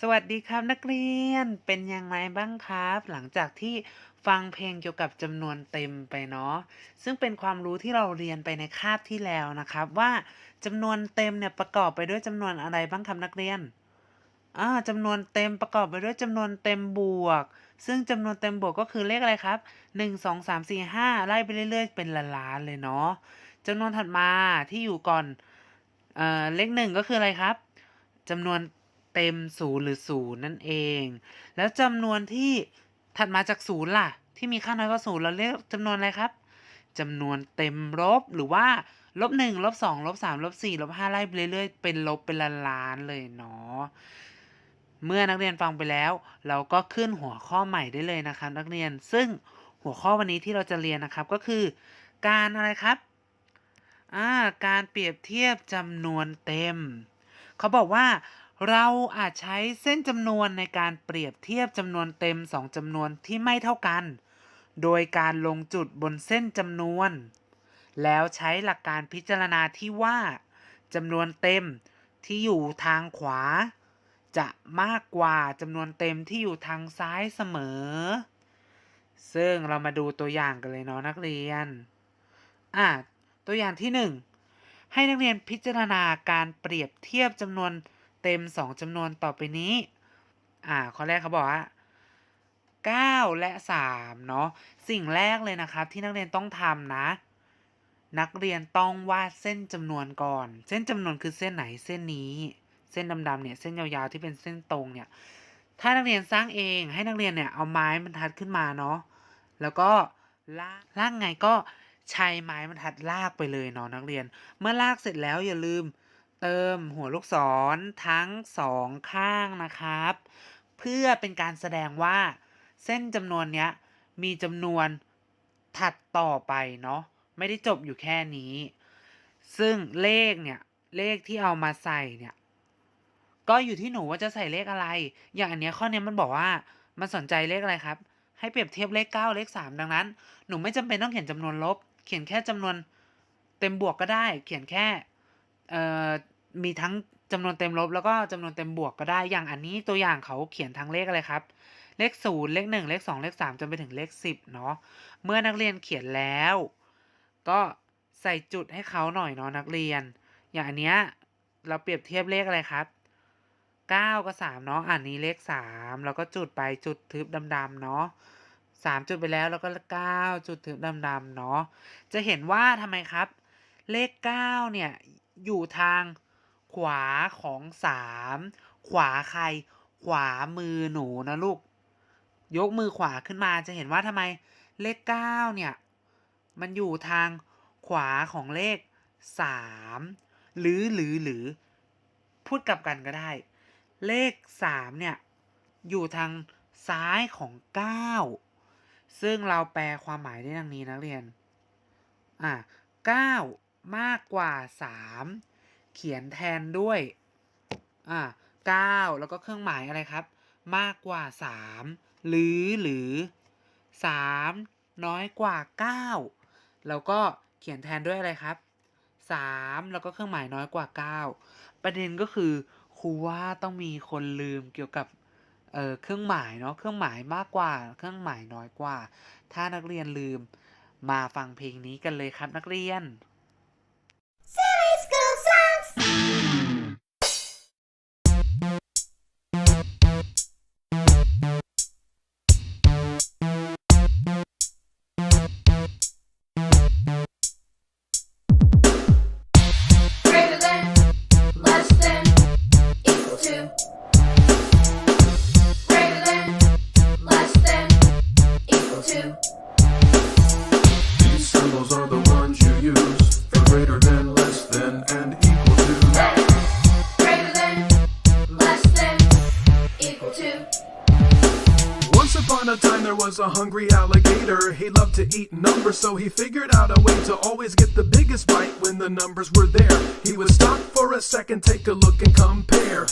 สวัสดีครับนักเรียนเป็นยังไงบ้างครับ หลังจากที่ฟังเพลงเกี่ยวกับจำนวนเต็มไปเนาะซึ่งเป็นความรู้ที่เราเรียนไปในคาบที่แล้วนะครับ ว่าจำนวนเต็มเนี่ยประกอบไปด้วยจำนวนอะไรบ้างครับนักเรียนอ่าจำนวนเต็มประกอบไปด้วยจำนวนเต็มบวก ซึ่งจำนวนเต็มบวกก็คือเลขอะไรครับ 1 2 3 4 5 ไล่ไปเรื่อยๆ เป็นล้านๆเลยเนาะจำนวนถัดมาที่อยู่ก่อนเอ่อเลขหนึ่งก็คืออะไรครับจำนวน เต็มศูนย์หรือศูนย์นั่นเอง แล้วจำนวนที่ถัดมาจากศูนย์ล่ะ ที่มีค่าน้อยกว่าศูนย์เราเรียกจำนวนอะไรครับจำนวนเต็มลบหรือว่าลบหนึ่งลบสองลบสามลบสี่ลบห้าไล่ไปเรื่อยๆ เป็นลบเป็นล้านๆเลยเนาะเมื่อนักเรียนฟังไปแล้ว เราก็ขึ้นหัวข้อใหม่ได้เลยนะครับ นักเรียนซึ่งหัวข้อวันนี้ที่เราจะเรียนนะครับก็คือ การอะไรครับอ่าการเปรียบเทียบจำนวนเต็ม เขาบอกว่า เราอาจใช้เส้นจำนวนในการเปรียบเทียบจำนวนเต็มสองจำนวนที่ไม่เท่ากัน โดยการลงจุดบนเส้นจำนวน แล้วใช้หลักการพิจารณาที่ว่าจำนวนเต็มที่อยู่ทางขวา จะมากกว่าจำนวนเต็มที่อยู่ทางซ้ายเสมอ ซึ่งเรามาดูตัวอย่างกันเลยเนาะนักเรียน อะตัวอย่างที่หนึ่งให้นักเรียนพิจารณาการเปรียบเทียบจำนวน เต็มสองจำนวนต่อไปนี้ อ่า ข้อแรกเขาบอกว่า9และ3เนาะสิ่งแรกเลยนะครับที่นักเรียนต้องทำนะ นักเรียนต้องวาดเส้นจำนวนก่อน เส้นจำนวนคือเส้นไหนเส้นนี้ เส้นดำๆเนี่ยเส้นยาวๆที่เป็นเส้นตรงเนี่ยถ้านักเรียนสร้างเองให้นักเรียนเนี่ยเอาไม้บรรทัดขึ้นมาเนาะแล้วก็ลากลากไงก็ใช้ไม้บรรทัดลากไปเลยเนาะนักเรียน เมื่อลากเสร็จแล้วอย่าลืม เติมหัวลูกศรทั้งสองข้างนะครับ เพื่อเป็นการแสดงว่าเส้นจำนวนเนี้ยมีจำนวนถัดต่อไปเนาะไม่ได้จบอยู่แค่นี้ ซึ่งเลขเนี่ยเลขที่เอามาใส่เนี่ยก็อยู่ที่หนูว่าจะใส่เลขอะไร อย่างอันเนี้ยข้อเนี้ยมันบอกว่ามันสนใจเลขอะไรครับ ให้เปรียบเทียบเลข 9 เลข 3 ดังนั้น หนูไม่จำเป็นต้องเขียนจำนวนลบ เขียนแค่จำนวนเต็มบวกก็ได้ เขียนแค่เอ่อ มีทั้งจำนวนเต็มลบแล้วก็จำนวนเต็มบวกก็ได้ อย่างอันนี้ตัวอย่างเขาเขียนทั้งเลขอะไรครับ เลข0เลข1เลข2เลข3จนไปถึงเลข10เนาะ เมื่อนักเรียนเขียนแล้ว ก็ใส่จุดให้เขาหน่อยเนาะนักเรียน อย่างอันเนี้ยเราเปรียบเทียบเลขอะไรครับ9กับ3เนาะ อันนี้เลข3แล้วก็จุดไปจุดทึบดำๆเนาะ3จุดไปแล้วแล้วก็9จุดทึบดำๆเนาะ จะเห็นว่าทำไมครับ เลข9เนี่ยอยู่ทาง ขวาของ3ขวาใคร ขวามือหนูนะลูก ยกมือขวาขึ้นมาจะเห็นว่าทำไมเลข9เนี่ย มันอยู่ทางขวาของเลข3หรือหรือหรือ พูดกลับกันก็ได้ เลข3เนี่ย อยู่ทางซ้ายของ9ซึ่งเราแปลความหมายได้ดังนี้นักเรียน อะ9มากกว่า3 เขียนแทนด้วย อะ9แล้วก็เครื่องหมายอะไรครับ มากกว่า3หรือหรือ3น้อยกว่า9แล้วก็เขียนแทนด้วยอะไรครับ3แล้วก็เครื่องหมายน้อยกว่า9ประเด็นก็คือครูว่าต้องมีคนลืมเกี่ยวกับเอ่อเครื่องหมายเนาะเครื่องหมายมากกว่า เครื่องหมายน้อยกว่า ถ้านักเรียนลืมมาฟังเพลงนี้กันเลยครับนักเรียน to. These symbols are the ones you use for greater than, less than, and equal to. Greater than, less than, equal to. Once upon a time there was a hungry alligator. He loved to eat numbers, so he figured out a way to always get the biggest bite when the numbers were there. He would stop for a second, take a look, and compare.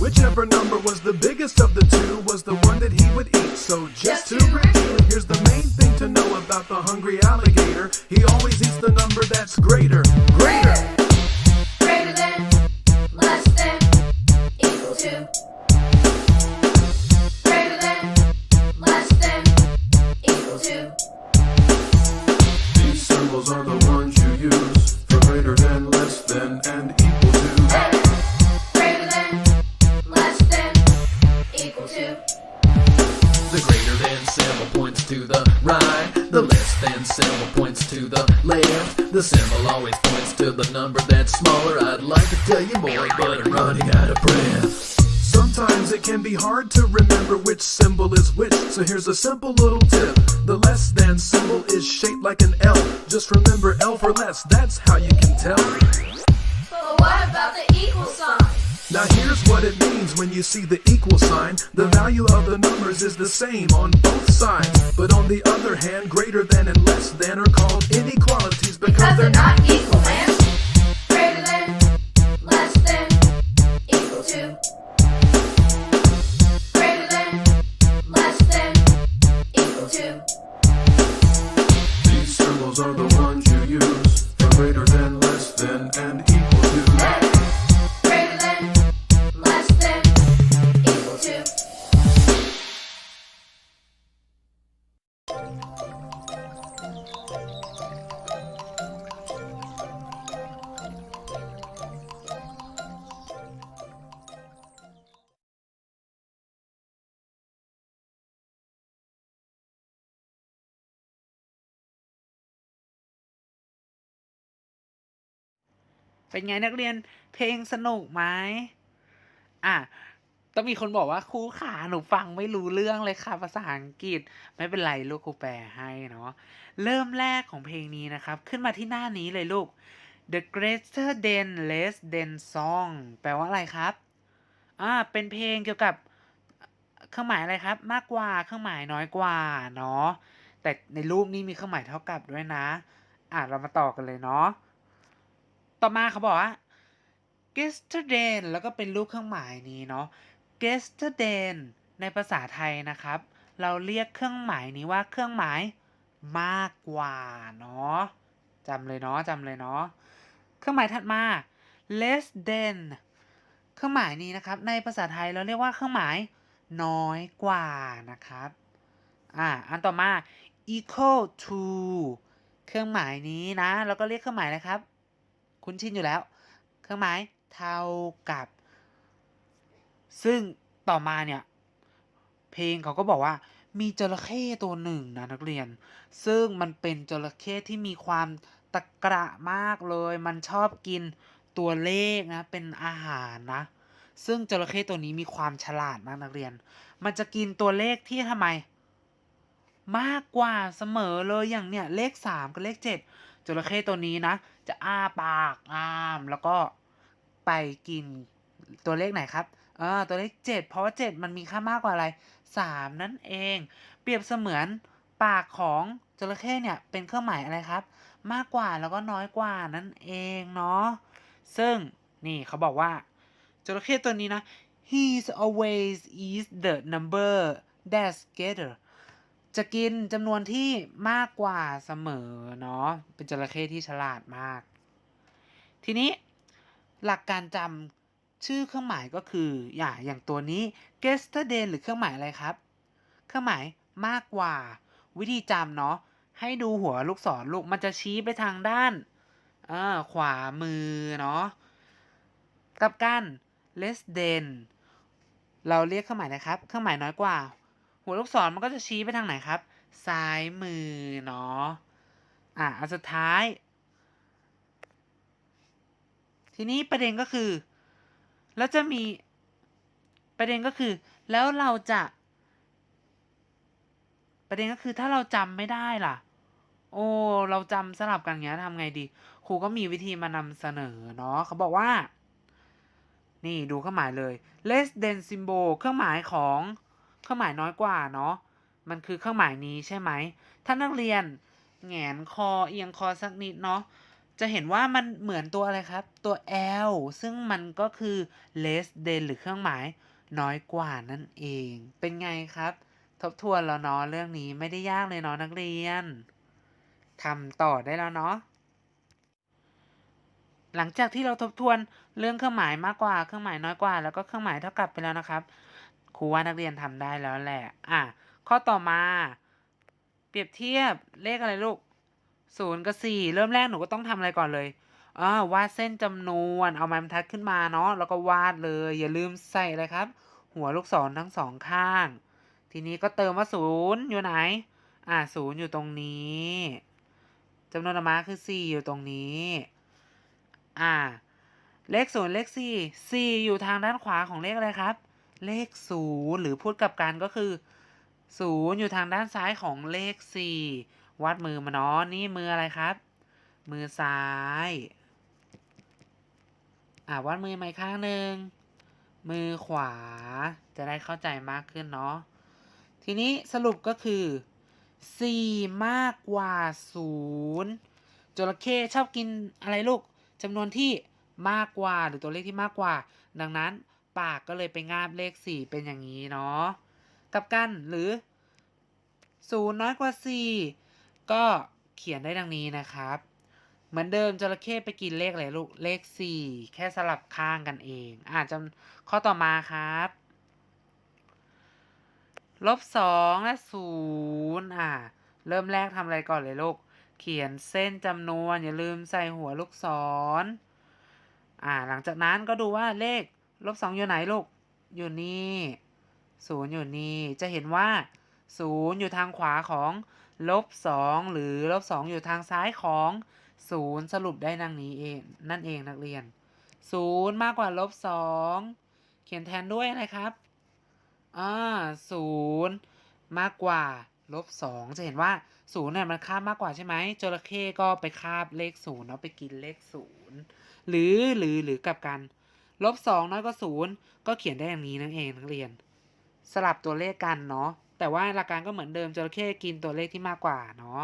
Whichever number was the biggest of the two was the one that he would eat. So just to review, here's the main thing to know about the hungry alligator. He always eats the number that's greater. Greater! Which symbol is which, so here's a simple little tip. The less than symbol is shaped like an L. Just remember L for less, that's how you can tell. But what about the equal sign? Now here's what it means when you see the equal sign. The value of the numbers is the same on both sides. But on the other hand, greater than and less than are called inequalities because Because they're they're not not equal, man. Are the ones you use. For greater เป็นไงนักเรียนเพลงสนุกไหมอะต้องมีคนบอกว่าครูขาหนูฟังไม่รู้เรื่องเลยค่ะภาษาอังกฤษไม่เป็นไรลูกครูแปลให้เนาะเริ่มแรกของเพลงนี้นะครับ ขึ้นมาที่หน้านี้เลยลูก The greater than less than song แปลว่าอะไรครับอ่าเป็นเพลงเกี่ยวกับเครื่องหมายอะไรครับ มากกว่าเครื่องหมายน้อยกว่าเนาะแต่ในรูปนี้มีเครื่องหมายเท่ากับด้วยนะ อะเรามาต่อกันเลยเนาะ ต่อมาเขาบอกว่า yesterday แล้วก็เป็นรูปเครื่องหมายนี้เนาะ yesterday ในภาษาไทยนะครับ เราเรียกเครื่องหมายนี้ว่าเครื่องหมายมากกว่าเนาะจำเลยเนาะจำเลยเนาะเครื่องหมายถัดมา less than เครื่องหมายนี้นะครับ ในภาษาไทยเราเรียกว่าเครื่องหมายน้อยกว่านะครับอ่าอันต่อมา equal to เครื่องหมายนี้นะเราก็เรียกเครื่องหมายอะครับ คุ้นชินอยู่แล้ว เครื่องหมายเท่ากับ ซึ่งต่อมาเนี่ย เพลงเขาก็บอกว่า มีจระเข้ตัวหนึ่งนะนักเรียน ซึ่งมันเป็นจระเข้ที่มีความตะกระมากเลย มันชอบกินตัวเลขนะ เป็นอาหารนะ ซึ่งจระเข้ตัวนี้มีความฉลาดมากนักเรียน มันจะกินตัวเลขที่ทำไม มากกว่าเสมอเลยอย่างเนี่ยเลขสามกับเลขเจระเข้ตัวนี้นะ จะอ้าปากอ้ามแล้วก็ไปกินตัวเลขไหนครับเออตัวเลขเจ็ดเพราะว่าเจ็ดมันมีค่ามากกว่าอะไรสามนั่นเอง เปรียบเสมือนปากของจระเข้เนี่ยเป็นเครื่องหมายอะไรครับ มากกว่าแล้วก็น้อยกว่านั่นเองเนาะซึ่งนี่เขาบอกว่าจระเข้ตัวนี้นะ he's always eats the number that's greater จะกินจำนวนที่มากกว่าเสมอเนาะเป็นจระเข้ที่ฉลาดมาก ทีนี้หลักการจำชื่อเครื่องหมายก็คืออย่าอย่างตัวนี้ yesterday หรือเครื่องหมายอะไรครับ เครื่องหมายมากกว่า วิธีจำเนาะให้ดูหัวลูกศรลูกมันจะชี้ไปทางด้านขวามือเนาะกับกัน less than เราเรียกเครื่องหมายนะครับ เครื่องหมายน้อยกว่า หัวลูกศรมันก็จะชี้ไปทางไหนครับ ซ้ายมือเนาะอะอันสุดท้าย ทีนี้ประเด็นก็คือ แล้วจะมีประเด็นก็คือ แล้วเราจะ ประเด็นก็คือถ้าเราจำไม่ได้ล่ะ โอ้ เราจำสลับกันอย่างเงี้ยทำไงดี ครูก็มีวิธีมานำเสนอเนาะเขาบอกว่า นี่ดูเครื่องหมายเลย less than symbol เครื่องหมายของ เครื่องหมายน้อยกว่าเนาะมันคือเครื่องหมายนี้ใช่ไหม ถ้านักเรียนแงนคอเอียงคอสักนิดเนาะจะเห็นว่ามันเหมือนตัวอะไรครับ ตัว L ซึ่งมันก็คือ less than หรือเครื่องหมายน้อยกว่านั่นเอง เป็นไงครับ ทบทวนแล้วเนาะเรื่องนี้ไม่ได้ยากเลยเนาะนักเรียนทำต่อได้แล้วเนาะหลังจากที่เราทบทวนเรื่องเครื่องหมายมากกว่าเครื่องหมายน้อยกว่า แล้วก็เครื่องหมายเท่ากับไปแล้วนะครับ ครูว่านักเรียนทำได้แล้วแหละ อะ ข้อต่อมา เปรียบเทียบเลขอะไรลูกศูนย์กับสี่เริ่มแรกหนูก็ต้องทำอะไรก่อนเลยอ่าวาดเส้นจำนวนเอาไม้บรรทัดขึ้นมาเนาะแล้วก็วาดเลย อย่าลืมใส่อะไรครับ หัวลูกศรทั้งสองข้าง ทีนี้ก็เติมว่าศูนย์อยู่ไหน อ่าศูนย์อยู่ตรงนี้จำนวนออกมาคือสี่อยู่ตรงนี้ อ่า เลขศูนย์เลขสี่สี่อยู่ทางด้านขวาของเลขอะไรครับ เลขศูนย์หรือพูดกับกันก็คือศูนย์อยู่ทางด้านซ้ายของเลขสี่วัดมือมาเนาะนี่มืออะไรครับ มือซ้าย อ่าวัดมือมาอีกข้างหนึ่งมือขวาจะได้เข้าใจมากขึ้นเนาะทีนี้สรุปก็คือสี่มากกว่าศูนย์จระเข้ชอบกินอะไรลูกจำนวนที่มากกว่าหรือตัวเลขที่มากกว่า ดังนั้น ปากก็เลยไปงาบเลขสี่เป็นอย่างนี้เนาะกับกันหรือศูนย์น้อยกว่าสี่ก็เขียนได้ดังนี้นะครับ เหมือนเดิมจระเข้ไปกินเลขอะไรลูกเลขสี่แค่สลับข้างกันเอง อาจจะข้อต่อมาครับลบสองและศูนย์อ่า เริ่มแรกทำอะไรก่อนเลยลูก เขียนเส้นจำนวนอย่าลืมใส่หัวลูกศร อ่า หลังจากนั้นก็ดูว่าเลข ลบสองอยู่ไหนลูก อยู่นี่ศูนย์อยู่นี่ จะเห็นว่าศูนย์อยู่ทางขวาของลบสองหรือลบสองอยู่ทางซ้ายของศูนย์สรุปได้ดังนี้เอง นั่นเองนักเรียนศูนย์มากกว่าลบสองเขียนแทนด้วยอะไรครับอ่าศูนย์มากกว่าลบสองจะเห็นว่าศูนย์เนี่ยมันคาบมากกว่าใช่ไหมจระเข้ก็ไปคาบเลขศูนย์เอาะไปกินเลขศูนย์หรือหรือหรือกลับกัน ลบสองน้อยกว่าศูนย์ก็เขียนได้อย่างนี้นั่นเองนักเรียน สลับตัวเลขกันเนาะแต่ว่าหลักการก็เหมือนเดิมจระเข้กินตัวเลขที่มากกว่าเนาะ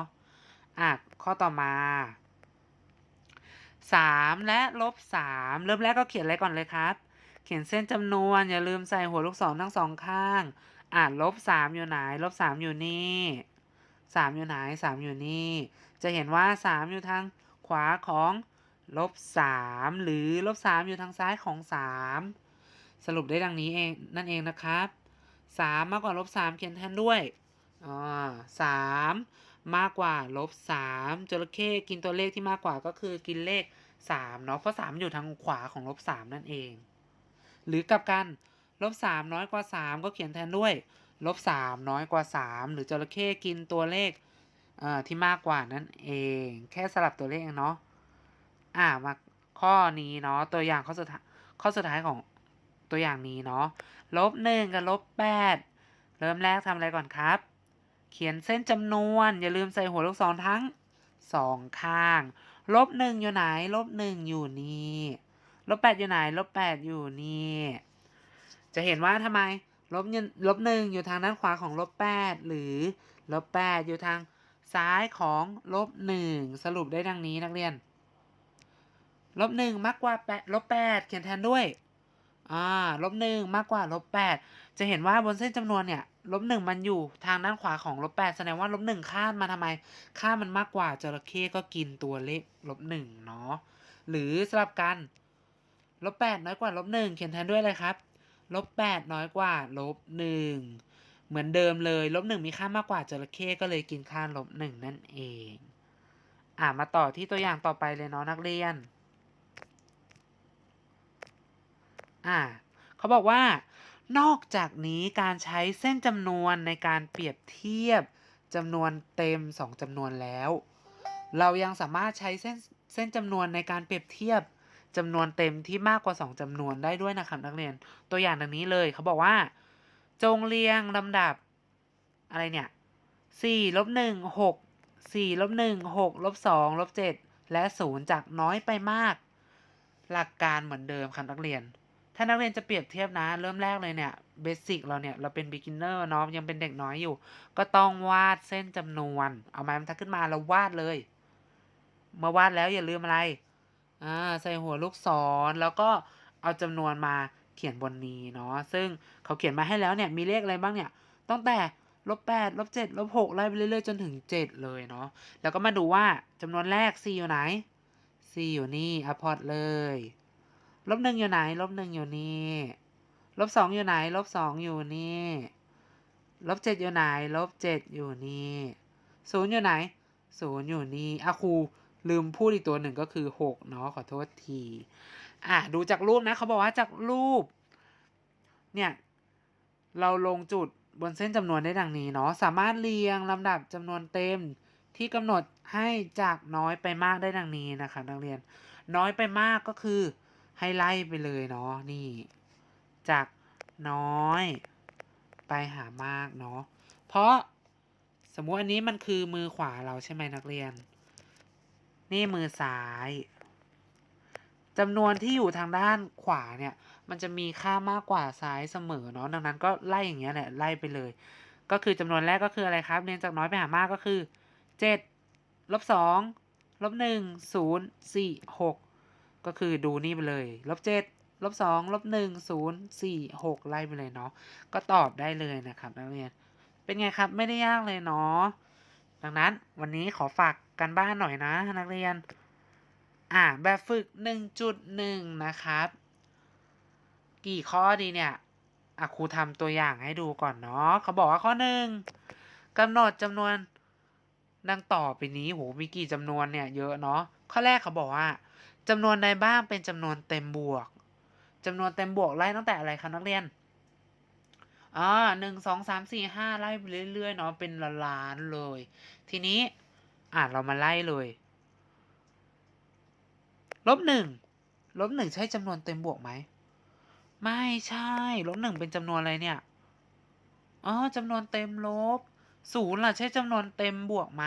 อะข้อต่อมาสามและลบสามเริ่มแรกก็เขียนอะไรก่อนเลยครับ เขียนเส้นจำนวนอย่าลืมใส่หัวลูกศรทั้งสองข้าง อะลบสามอยู่ไหนลบสามอยู่นี่สามอยู่ไหนสามอยู่นี่ จะเห็นว่าสามอยู่ทางขวาของ ลบสามหรือลบสามอยู่ทางซ้ายของสามสรุปได้ดังนี้เองนั่นเองนะครับสามมากกว่าลบสามเขียนแทนด้วยอ่าสามมากกว่าลบสามจระเข้กินตัวเลขที่มากกว่าก็คือกินเลขสามเนาะเพราะสามอยู่ทางขวาของลบสามนั่นเอง หรือกลับกันลบสามน้อยกว่าสามก็เขียนแทนด้วยลบสามน้อยกว่าสามหรือจระเข้กินตัวเลขอ่อที่มากกว่านั่นเอง แค่สลับตัวเลขเนาะ อ่ามาข้อนี้เนาะตัวอย่างข้อสุดท้ายข้อสุดท้ายของตัวอย่างนี้เนาะลบหนึ่งกับลบแปดเริ่มแรกทำอะไรก่อนครับ เขียนเส้นจำนวน อย่าลืมใส่หัวลูกศรทั้งสองข้างลบหนึ่งอยู่ไหนลบหนึ่งอยู่นี่ลบแปดอยู่ไหนลบแปดอยู่นี่จะเห็นว่าทำไมลบยังลบหนึ่งอยู่ทางด้านขวาของลบแปดหรือลบแปดอยู่ทางซ้ายของลบหนึ่งสรุปได้ดังนี้นักเรียน ลบหนึ่งมากกว่าแปดลบแปดเขียนแทนด้วยอ่าลบหนึ่งมากกว่าลบแปดจะเห็นว่าบนเส้นจำนวนเนี่ยลบหนึ่งมันอยู่ทางด้านขวาของลบแปดแสดงว่าลบหนึ่งค่ามาทำไม ค่ามันมากกว่าจระเข้ก็กินตัวเลขลบหนึ่งเนาะหรือสลับกันลบแปดน้อยกว่าลบหนึ่งเขียนแทนด้วยอะไรครับลบแปดน้อยกว่าลบหนึ่งเหมือนเดิมเลยลบหนึ่งมีค่ามากกว่าจระเข้ก็เลยกินค่าลบหนึ่งนั่นเอง อ่ามาต่อที่ตัวอย่างต่อไปเลยเนาะนักเรียน อ่าเขาบอกว่านอกจากนี้การใช้เส้นจำนวนในการเปรียบเทียบจำนวนเต็ม 2จำนวนแล้ว เรายังสามารถใช้เส้นเส้นจำนวนในการเปรียบเทียบจำนวนเต็มที่มากกว่า 2จำนวนได้ด้วยนะครับนักเรียนตัวอย่างดังนี้เลยเขาบอกว่า จงเรียงลำดับอะไรเนี่ย4ลบ1 6 4ลบ1 6ลบ2ลบ7และ 0 จากน้อยไปมาก หลักการเหมือนเดิมครับนักเรียน ถ้านักเรียนจะเปรียบเทียบนะ เริ่มแรกเลยเนี่ยเบสิกเราเนี่ย เราเป็น beginner เนาะยังเป็นเด็กน้อยอยู่ ก็ต้องวาดเส้นจำนวน เอาไม้บรรทัดขึ้นมาแล้วาดเลย เมื่อวาดแล้วอย่าลืมอะไรอ่าใส่หัวลูกศรแล้วก็เอาจำนวนมาเขียนบนนี้เนาะซึ่งเขาเขียนมาให้แล้วเนี่ยมีเลขอะไรบ้างเนี่ยตั้งแต่ลบแปดลบเจ็ดลบหกไล่ไปเรื่อยๆจนถึงเจ็ดเลยเนาะแล้วก็มาดูว่าจำนวนแรก c อยู่ไหน c อยู่นี่อพอร์ตเลย ลบหนึ่งอยู่ไหน ลบหนึ่งอยู่นี่ลบสองอยู่ไหน ลบสองอยู่นี่ลบเจ็ดอยู่ไหน ลบเจ็ดอยู่นี่ศูนย์อยู่ไหนศูนย์อยู่นี่อะครูลืมพูดอีกตัวหนึ่งก็คือหกเนาะขอโทษที อะดูจากรูปนะเขาบอกว่าจากรูป เนี่ย เราลงจุดบนเส้นจำนวนได้ดังนี้เนาะสามารถเรียงลำดับจำนวนเต็มที่กำหนดให้จากน้อยไปมากได้ดังนี้นะคะนักเรียน น้อยไปมากก็คือ ให้ไล่ไปเลยเนาะนี่ จากน้อย ไปหามากเนาะเพราะสมมุติอันนี้มันคือมือขวาเราใช่ไหมนักเรียน นี่มือซ้ายจำนวนที่อยู่ทางด้านขวาเนี่ย มันจะมีค่ามากกว่าซ้ายเสมอเนาะดังนั้นก็ไล่อย่างเงี้ยแหละไล่ไปเลย ก็คือจำนวนแรกก็คืออะไรครับเรียงจากน้อยไปหามากก็คือเจ็ดลบสองลบหนึ่งศูนย์สี่หก ก็คือดูนี่ไปเลยลบเจ็ดลบสองลบหนึ่งศูนย์สี่หกไล่ไปเลยเนาะก็ตอบได้เลยนะครับนักเรียนเป็นไงครับไม่ได้ยากเลยเนาะดังนั้นวันนี้ขอฝากกันบ้านหน่อยนะนักเรียน อ่าแบบฝึก 1.1 นะครับ กี่ข้อดีเนี่ยอะครูทำตัวอย่างให้ดูก่อนเนาะเขาบอกว่าข้อหนึ่งกำหนดจำนวนดังต่อไปนี้โหมีกี่จำนวนเนี่ยเยอะเนาะข้อแรกเขาบอกว่า จำนวนใดบ้างเป็นจำนวนเต็มบวกจำนวนเต็มบวกไล่ตั้งแต่อะไรครับนักเรียนอ่าหนึ่งสองสามสี่ห้าไล่ไปเรื่อยๆเนาะเป็นล้านเลย ทีนี้อะเรามาไล่เลยลบหนึ่งลบหนึ่งใช่จำนวนเต็มบวกไหมไม่ใช่ลบหนึ่งเป็นจำนวนอะไรเนี่ยอ๋อจำนวนเต็มลบศูนย์ล่ะใช่จำนวนเต็มบวกไหม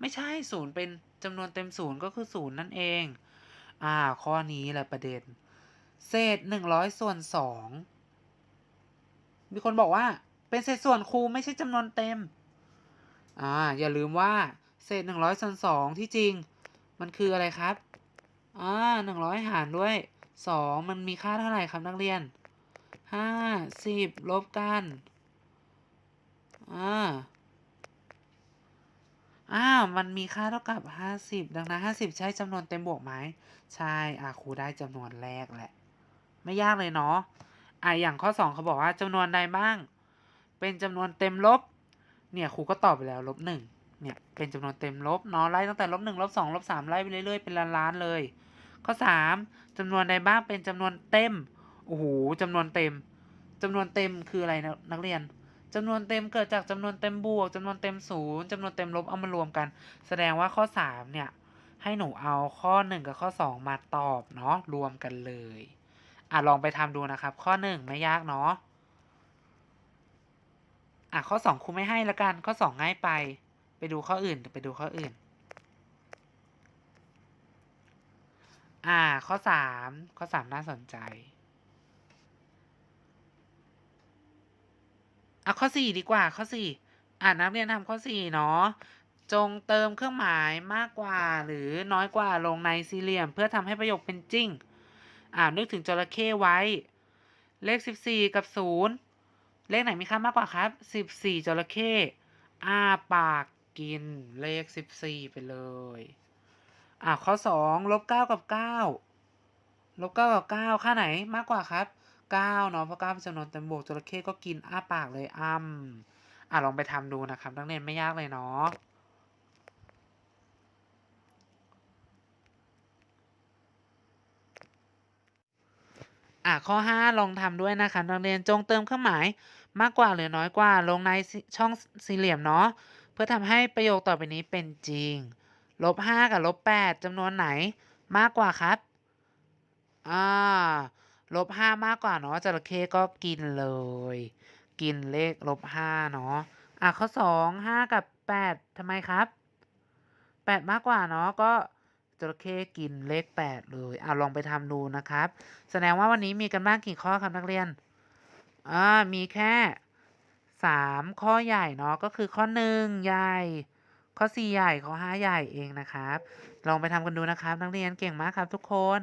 ไม่ใช่ศูนย์เป็นจำนวนเต็มศูนย์ก็คือศูนย์นั่นเอง อ่า ข้อนี้แหละประเด็น เศษหนึ่งร้อยส่วนสองมีคนบอกว่า เป็นเศษส่วนครูไม่ใช่จำนวนเต็ม อ่า อย่าลืมว่า เศษหนึ่งร้อยส่วนสองที่จริง มันคืออะไรครับ อ่าหนึ่งร้อยหารด้วยสองมันมีค่าเท่าไหร่ครับนักเรียนห้าสิบลบกัน อ่า อ้าวมันมีค่าเท่ากับห้าสิบดังนั้นห้าสิบใช่จำนวนเต็มบวกไหม ใช่อ่าครูได้จำนวนแรกแหละ ไม่ยากเลยเนาะอ่าอย่างข้อสองเขาบอกว่าจำนวนใดบ้าง เป็นจำนวนเต็มลบ เนี่ยครูก็ตอบไปแล้วลบหนึ่งเนี่ยเป็นจำนวนเต็มลบเนาะไล่ตั้งแต่ลบหนึ่งลบสองลบสามไล่ไปเรื่อยๆเป็นล้านๆเลย ข้อสามจำนวนใดบ้างเป็นจำนวนเต็มโอ้โหจำนวนเต็มจำนวนเต็มคืออะไรนะนักเรียน จำนวนเต็มเกิดจากจำนวนเต็มบวกจำนวนเต็มศูนย์จำนวนเต็มลบเอามารวมกัน แสดงว่าข้อสามเนี่ย ให้หนูเอาข้อหนึ่งกับข้อสองมาตอบเนาะรวมกันเลยอะลองไปทำดูนะครับ ข้อหนึ่งไม่ยากเนาะอะข้อสองครูไม่ให้ละกันข้อสองง่ายไป ไปดูข้ออื่นไปดูข้ออื่นอ่าข้อสามข้อสามน่าสนใจ อะข้อสี่ดีกว่าข้อสี่อ่านนักเรียนทำข้อสี่เนาะจงเติมเครื่องหมายมากกว่าหรือน้อยกว่าลงในสี่เหลี่ยม เพื่อทำให้ประโยคเป็นจริง อ่านึกถึงจระเข้ไว้ เลขสิบสี่กับศูนย์เลขไหนมีค่ามากกว่าครับสิบสี่จระเข้อ้าปากกินเลขสิบสี่ไปเลย อ่าข้อสองลบเก้ากับเก้าลบเก้ากับเก้าค่าไหนมากกว่าครับ เก้าเนาะเพราะเก้าเป็นจำนวนเต็มบวกจระเข้ก็กินอ้าปากเลยอ้ำอ่าลองไปทำดูนะครับนักเรียนไม่ยากเลยเนาะอ่าข้อห้าลองทำด้วยนะคะนักเรียนจงเติมเครื่องหมายมากกว่าหรือน้อยกว่าลงในช่องสี่เหลี่ยมเนาะเพื่อทำให้ประโยคต่อไปนี้เป็นจริงลบห้ากับลบแปดจำนวนไหนมากกว่าครับอ่า ลบห้ามากกว่าเนาะจระเข้ก็กินเลย กินเลขลบห้าเนาะอะข้อสองห้ากับแปดทำไมครับแปดมากกว่าเนาะก็จระเข้กินเลขแปดเลยอะลองไปทำดูนะครับ แสดงว่าวันนี้มีกันบ้างกี่ข้อครับนักเรียนอ่ามีแค่สามข้อใหญ่เนาะก็คือข้อหนึ่งใหญ่ข้อ4ใหญ่ข้อ5ใหญ่เองนะครับ ลองไปทำกันดูนะครับ นักเรียนเก่งมากครับทุกคน